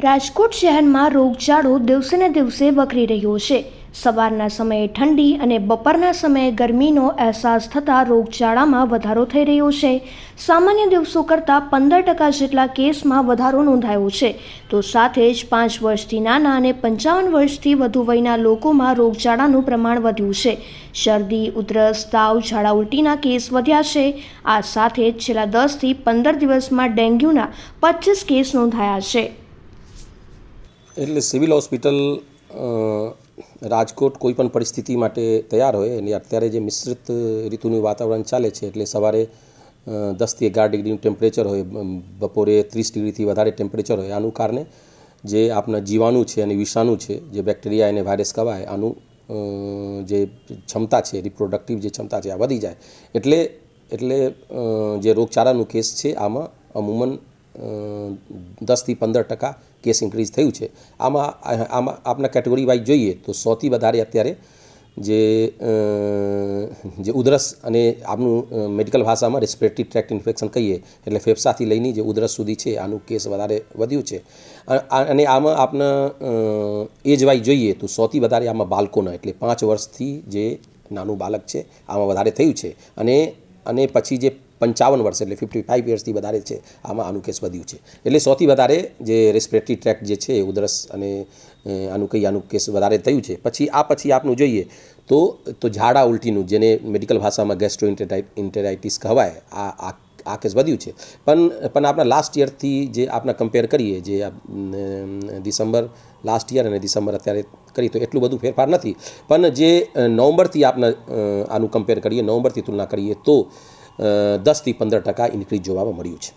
રાજકોટ શહેરમાં રોગચાળો દિવસે ને દિવસે વકરી રહ્યો છે. સવારના સમયે ઠંડી અને બપોરના સમયે ગરમીનો અહેસાસ થતાં રોગચાળામાં વધારો થઈ રહ્યો છે. સામાન્ય દિવસો કરતાં પંદર ટકા જેટલા કેસમાં વધારો નોંધાયો છે. તો સાથે જ પાંચ વર્ષથી નાના અને પંચાવન વર્ષથી વધુ વયના લોકોમાં રોગચાળાનું પ્રમાણ વધ્યું છે. શરદી, ઉધરસ, તાવ, ઝાડા ઉલટીના કેસ વધ્યા છે. આ સાથે જ છેલ્લા દસથી પંદર દિવસમાં ડેન્ગ્યુના પચીસ કેસ નોંધાયા છે. એટલે સિવિલ હોસ્પિટલ રાજકોટ કોઈ પણ પરિસ્થિતિ માટે તૈયાર હોય અને અત્યારે જે મિશ્રિત ઋતુનું વાતાવરણ ચાલે છે, એટલે સવારે દસથી અગિયાર ડિગ્રીનું ટેમ્પરેચર હોય બપોરે ત્રીસ ડિગ્રીથી વધારે ટેમ્પરેચર હોય, આનું કારણે જે આપણા જીવાણુ છે અને વિષાણુ છે, જે બેક્ટેરિયા અને વાયરસ કહેવાય, આનું જે ક્ષમતા છે રિપ્રોડક્ટિવ જે ક્ષમતા છે, આ વધી જાય. એટલે એટલે જે રોગચાળાનું કેસ છે, આમાં અમૂમન દસથી પંદર ટકા કેસ ઇન્ક્રીઝ થયું છે. આમાં આમાં આપના કેટેગરી વાઇઝ જોઈએ તો સૌથી વધારે અત્યારે જે જે ઉધરસ અને આપનું મેડિકલ ભાષામાં રેસ્પિરેટરી ટ્રેક્ટ ઇન્ફેક્શન કહીએ એટલે ફેફસાથી લઈને જે ઉધરસ સુધી છે, આનું કેસ વધારે વધ્યું છે. અને આમાં આપના એજ વાઇઝ જોઈએ તો સૌથી વધારે આમાં બાળકોના, એટલે પાંચ વર્ષથી જે નાનું બાળક છે, આમાં વધારે થયું છે. અને અને પછી જે પંચાવન વર્ષ એટલે ફિફ્ટી ફાઇવ યર્સથી વધારે છે. આમાં આનું કેસ વધ્યું છે. એટલે સૌથી વધારે જે રેસ્પિરેટરી ટ્રેક જે છે ઉધરસ અને આનું કંઈ આનું કેસ વધારે થયું છે. પછી આ પછી આપનું જોઈએ તો તો ઝાડા ઉલટીનું જેને મેડિકલ ભાષામાં ગેસ્ટ્રો ઇન્ટેરાઇટિસ કહેવાય, આ આ કેસ વધ્યું છે. પણ પણ આપણા લાસ્ટ યરથી જે આપણા કમ્પેર કરીએ, જે ડિસેમ્બર લાસ્ટ યર અને ડિસેમ્બર અત્યારે કરી તો એટલું બધું ફેરફાર નથી. પણ જે નવેમ્બરથી આપણે આનું કમ્પેર કરીએ, નવેમ્બરથી તુલના કરીએ તો દસથી પંદર ટકા ઇન્ક્રીઝ જોવામાં મળ્યું છે.